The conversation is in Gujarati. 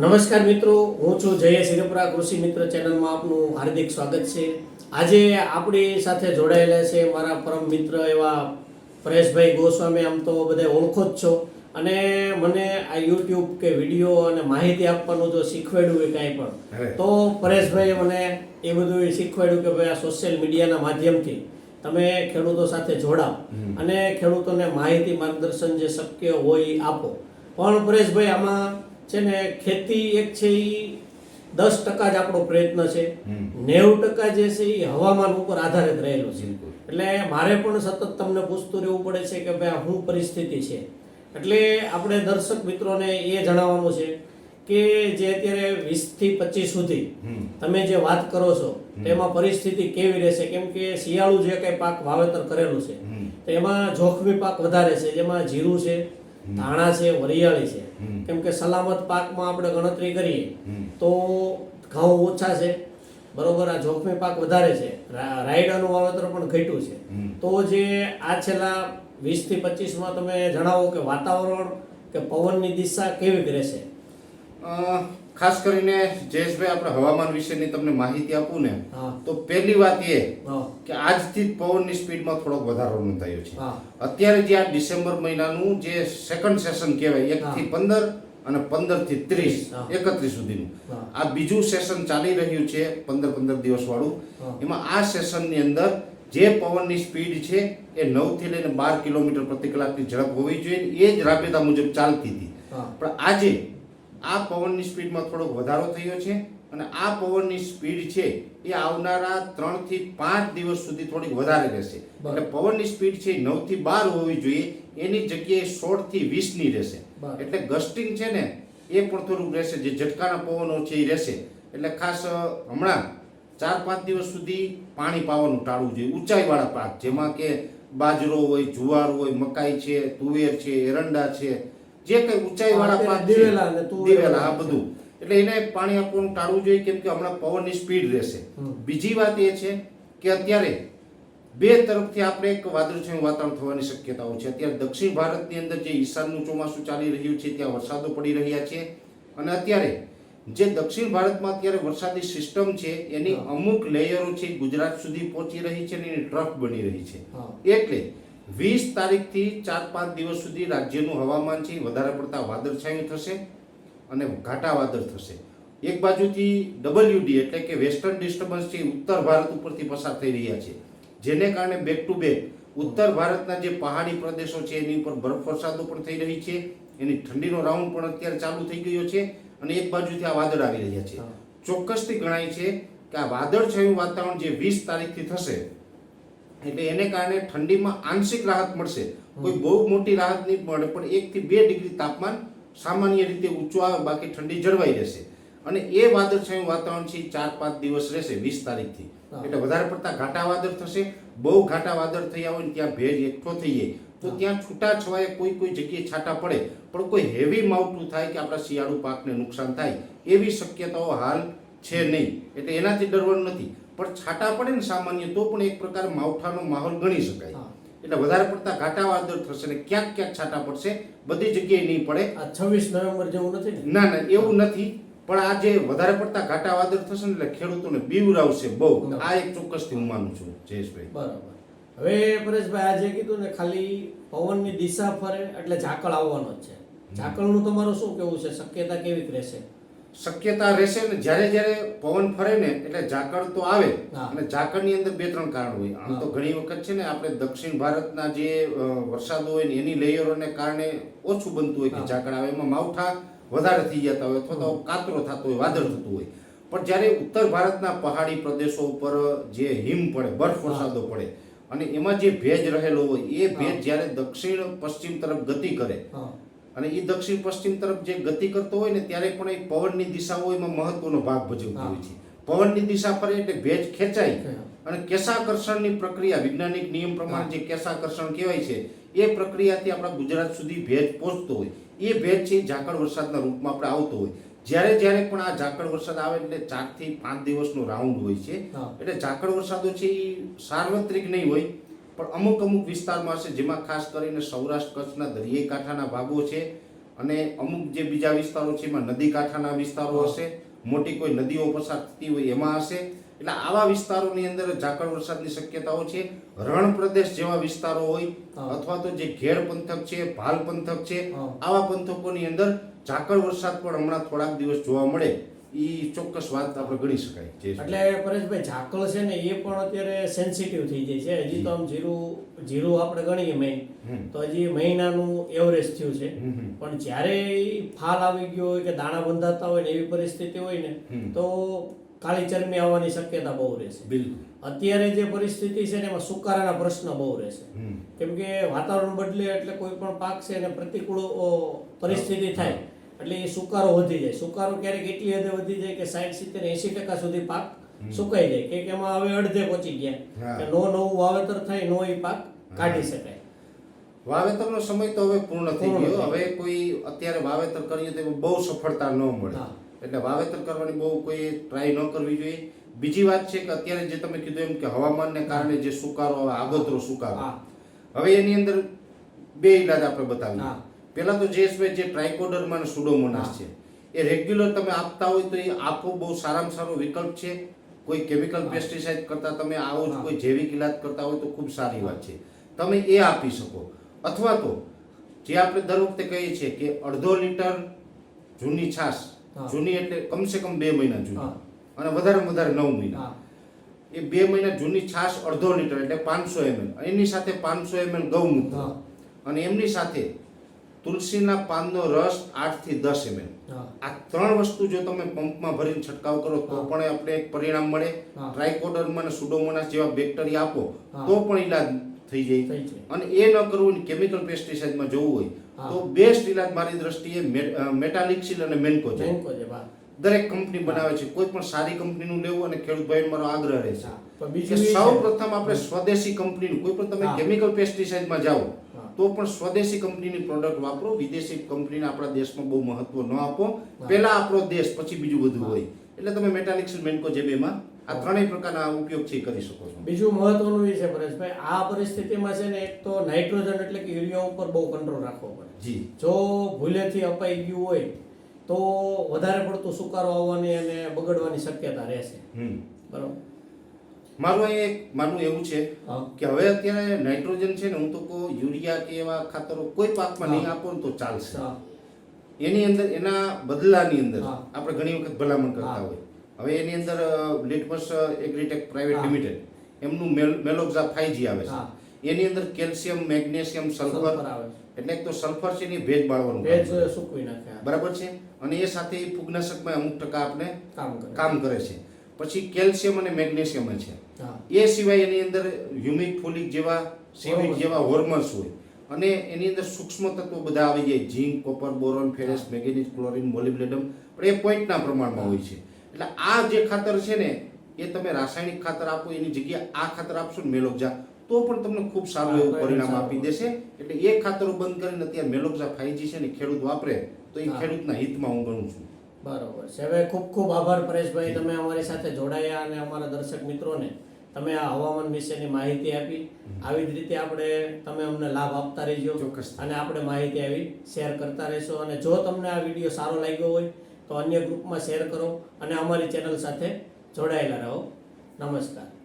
નમસ્કાર મિત્રો હું છું જય હિરપરા કૃષિ મિત્ર ચેનલમાં આપનું હાર્દિક સ્વાગત છે. આજે આપણી સાથે જોડાયેલા છે મારા પરમ મિત્ર એવા પરેશભાઈ ગોસ્વામી આમ તો બધા ઓળખો જ છો. અને મને આ યુટ્યુબ કે વીડિયો અને માહિતી આપવાનું જો શીખવાડ્યું હોય કાંઈ પણ તો પરેશભાઈએ મને એ બધું શીખવાડ્યું કે ભાઈ આ સોશિયલ મીડિયાના માધ્યમથી તમે ખેડૂતો સાથે જોડાવ અને ખેડૂતોને માહિતી માર્ગદર્શન જે શક્ય હોય એ આપો. પણ પરેશભાઈ આમાં છે ને ખેતી એક છે એ દસ ટકા જ આપણો પ્રયત્ન છે. નેવું ટકા જે છે એ હવામાન ઉપર આધારિત રહેલું છે. એટલે મારે પણ સતત તમને પૂછતું રહેવું પડે છે કે ભાઈ શું પરિસ્થિતિ છે? એટલે આપણે દર્શક મિત્રોને એ જણાવવાનું છે કે જે અત્યારે વીસથી પચીસ સુધી તમે જે વાત કરો છો તેમાં પરિસ્થિતિ કેવી રહેશે? કેમ કે શિયાળુ જે કંઈ પાક વાવેતર કરેલું છે તેમાં તો એમાં જોખમી પાક વધારે છે જેમાં જીરું છે ધાણા છે વરિયાળી છે. કેમ કે સલામત પાકમાં આપણે ગણતરી કરીએ તો ઘઉં ઓછા છે. બરોબર આ જોખમી પાક વધારે છે. રાયડાનું વાવેતર પણ ઘટ્યું છે. તો જે આ છેલ્લા વીસથી પચીસમાં તમે જણાવો કે વાતાવરણ કે પવનની દિશા કેવી રહેશે? અ, ખાસ કરીને જયેશભાઈ આપણે હવામાન વિશેની તમને માહિતી આપું ને તો પહેલી વાત એ કે આજથી જ પવનની સ્પીડમાં થોડોક વધારો નોંધાયો છે. અત્યારે જે આ ડિસેમ્બર મહિનાનું જે સેકન્ડ સેશન કહેવાય એક થી પંદર અને પંદરથી ત્રીસ એકત્રીસ સુધીનું. આ બીજું સેશન ચાલી રહ્યું છે પંદર પંદર દિવસ વાળું એમાં આ સેશનની અંદર જે પવનની સ્પીડ છે એ નવથી લઈને બાર કિલોમીટર પ્રતિ કલાકની ઝડપ હોવી જોઈએ એ જ રાબેતા મુજબ ચાલતી હતી. પણ આજે આ પવનની સ્પીડમાં થોડોક વધારો થયો છે અને આ પવનની સ્પીડ છે એ આવનારા ત્રણથી પાંચ દિવસ સુધી થોડીક વધારે રહેશે. એટલે પવનની સ્પીડ છે નવથી બાર હોવી જોઈએ એની જગ્યાએ સોળથી વીસની રહેશે એટલે ગસ્ટિંગ છે ને એ પણ થોડુંક રહેશે જે ઝટકાના પવનો છે એ રહેશે. એટલે ખાસ હમણાં ચાર પાંચ દિવસ સુધી પાણી પાવાનું ટાળવું જોઈએ. ઊંચાઈવાળા પાક જેમાં કે બાજરો હોય જુવાર હોય મકાઈ છે તુવેર છે એરંડા છે જે કઈ ઊંચાઈ વાળા પાક દિવેલા અને દિવેલા આ બધું. એટલે એને પાણી આપવાનું ટાળવું જોઈએ કેમ કે હમણાં પવનની સ્પીડ રહેશે. બીજી વાત એ છે કે અત્યારે બે તરફથી આપણે એક વાદળછાયું વાતાવરણ થવાની શક્યતાઓ છે. અત્યારે દક્ષિણ ભારતની અંદર જે ઈશાનનું ચોમાસું ચાલી રહ્યું છે ત્યાં વરસાદો પડી રહ્યા છે. અને અત્યારે જે દક્ષિણ ભારતમાં અત્યારે વરસાદી સિસ્ટમ છે એની અમુક લેયરો છે ગુજરાત સુધી પહોંચી રહી છે અને એની ટ્રફ બની રહી છે. એટલે વીસ તારીખથી ચાર પાંચ દિવસ સુધી રાજ્યનું હવામાન છે વધારે પડતા વાદળછાયું થશે અને ઘાટા વાદળ થશે. એક બાજુથી ડબલ્યુડી એટલે કે વેસ્ટર્ન ડિસ્ટર્બન્સ છે ઉત્તર ભારત ઉપરથી પસાર થઈ રહ્યા છે. જેને કારણે બેક ટુ બેક ઉત્તર ભારતના જે પહાડી પ્રદેશો છે એની ઉપર બરફ વરસાદો પણ થઈ રહી છે. એની ઠંડીનો રાઉન્ડ પણ અત્યારે ચાલુ થઈ ગયો છે અને એક બાજુથી આ વાદળ આવી રહ્યા છે. ચોક્કસથી ગણાય છે કે આ વાદળછાયું વાતાવરણ જે વીસ તારીખથી થશે એટલે એને કારણે ઠંડીમાં આંશિક રાહત મળશે. કોઈ બહુ મોટી રાહત નહીં મળે પણ એકથી બે ડિગ્રી તાપમાન સામાન્ય રીતે ઊંચું આવે બાકી ઠંડી જળવાઈ રહેશે. અને એ વાદળછાયું વાતાવરણ છે ચાર પાંચ દિવસ રહેશે વીસ તારીખથી. એટલે વધારે પડતા ઘાટા વાદળ થશે બહુ ઘાટા વાદળ થયા હોય ને ત્યાં ભેજ એકઠો થઈ જાય તો ત્યાં છૂટા છવાયે કોઈ કોઈ જગ્યાએ છાંટા પડે. પણ કોઈ હેવી માવઠું થાય કે આપણા શિયાળુ પાકને નુકસાન થાય એવી શક્યતાઓ હાલ છે નહીં. એટલે એનાથી ડરવાનું નથી. પણ છાંટા પડે ને સામાન્ય તો પણ એક પ્રકાર માવઠાનો માહોલ ગણી શકાય. એટલે વધારે પડતા ઘાટા વાદળ થશે ને ક્યાંક ક્યાંક છાંટા પડશે. બધી જગ્યાએ નહીં પડે. આ છવ્વીસ નવેમ્બર જેવું નથી ના? ના એવું નથી. પણ આ જે વધારે પડતા ઘાટા વાદળ થશે ને એટલે ખેડૂતોને બીવરાવશે બહુ. આ એક ચોક્કસથી હું માનું છું જયેશભાઈ. બરાબર. હવે પરેશભાઈ આજે કીધું ને ખાલી પવનની દિશા ફરે એટલે ઝાકળ આવવાનો જ છે. ઝાકળનું તમારું શું કેવું છે? શક્યતા કેવી રહેશે? શક્યતા રહેશે ને જ્યારે જ્યારે પવન ફરે ને એટલે ઝાકળ તો આવે. અને ઝાકળની અંદર બે ત્રણ કારણ હોય. આમ તો ઘણી વખત છે ને આપણે દક્ષિણ ભારતના જે વરસાદ હોય ને એની લેયરોને કારણે ઓછું બનતું હોય કે ઝાકળ આવે. એમાં માવઠા વધારે થઈ જતા હોય અથવા તો કાતરો થતો હોય વાદળ થતું હોય. પણ જ્યારે ઉત્તર ભારતના પહાડી પ્રદેશો ઉપર જે હિમ પડે બરફ વરસાદો પડે અને એમાં જે ભેજ રહેલો હોય એ ભેજ. જ્યારે દક્ષિણ પશ્ચિમ તરફ ગતિ કરે અને એ દક્ષિણ પશ્ચિમ તરફ જે ગતિ કરતો હોય ને ત્યારે પણ એ પવનની દિશાઓ એમાં મહત્વનો ભાગ ભજવતી હોય છે. પવનની દિશા ફરે એટલે ભેજ ખેંચાય અને કેશાકર્ષણની પ્રક્રિયા વૈજ્ઞાનિક નિયમ પ્રમાણે જે કેશાકર્ષણ કહેવાય છે એ પ્રક્રિયાથી આપણા ગુજરાત સુધી ભેજ પહોંચતો હોય. એ ભેજ છે ઝાકળ વરસાદના રૂપમાં આપણે આવતો હોય. જ્યારે જ્યારે પણ આ ઝાકળ વરસાદ આવે એટલે ચારથી પાંચ દિવસનો રાઉન્ડ હોય છે. એટલે ઝાકળ વરસાદો છે એ સાર્વત્રિક નહીં હોય. પણ અમુક અમુક વિસ્તારમાં હશે જેમાં ખાસ કરીને સૌરાષ્ટ્ર કચ્છના દરિયાઈ કાંઠાના ભાગો છે અને અમુક જે બીજા વિસ્તારો છે એમાં નદી કાંઠાના વિસ્તારો હશે મોટી કોઈ નદીઓ પસાર થતી હોય એમાં હશે. એટલે આવા વિસ્તારોની અંદર ઝાકળ વરસાદની શક્યતાઓ છે. રણ પ્રદેશ જેવા વિસ્તારો હોય અથવા તો જે ઘેર પંથક છે ભાલ પંથક છે આવા પંથકોની અંદર ઝાકળ વરસાદ પણ હમણાં થોડાક દિવસ જોવા મળે. એ ચોક્કસ વાત આપણે ગણી શકાય છે એટલે પરેશભાઈ ઝાકળ છે ને એ પણ અત્યારે સેન્સિટિવ થઈ જાય છે. હજી તો આમ જીરું જીરું આપણે ગણીએ મેઇન તો હજી મહિનાનું એવરેજ થયું છે. પણ જ્યારે ફાલ આવી ગયો હોય કે દાણા બંધાતા હોય ને એવી પરિસ્થિતિ હોય ને તો કાળી ચરમી આવવાની શક્યતા બહુ રહેશે. બિલકુલ. અત્યારે જે પરિસ્થિતિ છે ને એમાં સુકારાના પ્રશ્ન બહુ રહેશે. કેમ કે વાતાવરણ બદલે એટલે કોઈ પણ પાક છે એને પ્રતિકૂળ પરિસ્થિતિ થાય. એટલે એ સુકારો વધી જાય. સુકારો ક્યારેક એટલી હદે વધી જાય કે સાઠ સિત્તેર એસી ટકા સુધી પાક સુકાઈ જાય. કે એમાં હવે અડધે પહોંચી ગયા. કે નો નવું વાવેતર થાય નો એ પાક કાઢી શકાય. વાવેતરનો સમય તો હવે પૂર્ણ થઈ ગયો. હવે કોઈ અત્યારે વાવેતર કરીએ તો બહુ સફળતા ન મળે. એટલે વાવેતર કરવાની બહુ કોઈ ટ્રાય ન કરવી જોઈએ. બીજી વાત છે કે અત્યારે જે તમે કીધું એમ કે હવામાનને કારણે જે સુકારો આવે આગોતરો સુકારો. હવે એની અંદર બે ઇલાજ આપણે બતાવીએ. પહેલા તો જે જે ટ્રાઇકોડર્મા અને સુડોમોનાસ. છે એ રેગ્યુલર તમે આપતા હોય તો એ આપવો બહુ સારામાં સારો વિકલ્પ છે. કોઈ કેમિકલ પેસ્ટિસાઇડ કરતાં તમે આવો જ કોઈ જૈવિક ઇલાજ કરતા હોય તો ખૂબ સારી વાત છે. તમે એ આપી શકો. અથવા તો જે આપણે દર વખતે કહીએ છીએ કે અડધો લીટર જૂની છાશ જૂની એટલે કમસે કમ બે મહિના જૂની. અને વધારે વધારે નવ મહિના. એ બે મહિના જૂની છાશ અડધો લીટર એટલે પાંચસો એમએલ. એની સાથે પાંચસો એમએલ ગૌમૂત્ર. અને એમની સાથે તુલસીના પાનનો રસ આઠથી દસ એમએલ. આ ત્રણ વસ્તુ જો તમે પંપમાં ભરીને છંટકાવ કરો તો પણ આપણે એક પરિણામ મળે. ટ્રાયકોડર્મા અને સુડોમોનાસ જેવા બેક્ટેરિયા આપો તો પણ ઈલાજ થઈ જાય. અને એ ન કરવું કેમિકલ પેસ્ટિસાઇડમાં જવું હોય તો બેસ્ટ ઈલાજ મારી દ્રષ્ટિએ મેટાલિક્સિલ અને મેન્કો છે દરેક કંપની બનાવે છે. કોઈ પણ સારી કંપનીનું લેવું અને ખેડૂત ભાઈ મારો આગ્રહ રહેશે છે. સૌ પ્રથમ આપણે સ્વદેશી કંપનીનું કોઈ પણ તમે કેમિકલ પેસ્ટિસાઇડમાં જાઓ. તો પણ સ્વદેશી કંપનીની પ્રોડક્ટ વાપરો વિદેશી કંપનીને આપણા દેશમાં બહુ મહત્વ ન આપો. પહેલા આપણો દેશ પછી બીજું બધું હોય. એટલે તમે મેટાલિક્સ મેન્કો જેબેમાં આ ત્રણેય પ્રકારના ઉપયોગ છે કરી શકો છો. બીજું મહત્વનું એ છે પરેશભાઈ આ પરિસ્થિતિમાં છે ને એક તો નાઇટ્રોજન એટલે કે યુરિયા ઉપર બહુ કંટ્રોલ રાખવો પડે. જી. જો ભૂલેથી અપાઈ ગયું હોય તો વધારે પડતું સુકારો આવવાની અને બગડવાની શક્યતા રહેશે. બરોબર. મારું અહીં એક માનવું એવું છે કે હવે અત્યારે નાઇટ્રોજન છે ને હું તો કહું યુરિયા કે એવા ખાતરો કોઈ પાકમાં નહીં આપો ને તો ચાલશે. એની અંદર એના બદલાની અંદર આપણે ઘણી વખત ભલામણ કરતા હોય હવે એની અંદર લિટમસ એગ્રીટેક પ્રાઇવેટ લિમિટેડ એમનું મેલ મેલોક્ઝા ફાઈજી આવે છે. એની અંદર કેલ્શિયમ મેગ્નેશિયમ સલ્ફર સલ્ફર આવે એટલે એક તો સલ્ફર છે એની ભેજ બાળવાનું ભેજ સૂકવી નાખે બરાબર છે? અને એ સાથે ફૂગનાશકમાં અમુક ટકા આપણે કામ કરે છે. પછી કેલ્શિયમ અને મેગ્નેશિયમ છે. એ સિવાય એની અંદર હ્યુમિક ફોલિક જેવા સિવિક જેવા હોર્મોન્સ હોય. અને એની અંદર સૂક્ષ્મ તત્વો બધા આવી જાય. Zinc copper boron ferrous magnesium chlorine molybdenum પણ એ પોઈન્ટના પ્રમાણમાં હોય છે. એટલે આ જે ખાતર છે ને એ તમે રાસાયણિક ખાતર આપો એની જગ્યાએ આ ખાતર આપશો ને મેલોક્ઝા તો પણ તમને ખૂબ સારું એવું પરિણામ પરિણામ આપી દેશે. એટલે એ ખાતરો બંધ કરીને અત્યારે મેલોક્ઝા ફાઈજી છે ને ખેડૂત વાપરે તો એ ખેડૂતના હિતમાં હું ગણું છું. બરોબર. છે. હવે ખૂબ ખૂબ આભાર પરેશભાઈ તમે અમારી સાથે જોડાયા અને અમારા દર્શક મિત્રોને તમે આ હવામાન વિશેની માહિતી આપી. આવી જ રીતે આપણે તમે અમને લાભ આપતા રહેજો ચોક્કસ. અને આપણે માહિતી આવી શેર કરતા રહેશો. અને જો તમને આ વીડિયો સારો લાગ્યો હોય તો અન્ય ગ્રુપમાં શેર કરો અને અમારી ચેનલ સાથે જોડાયેલા રહો. નમસ્કાર.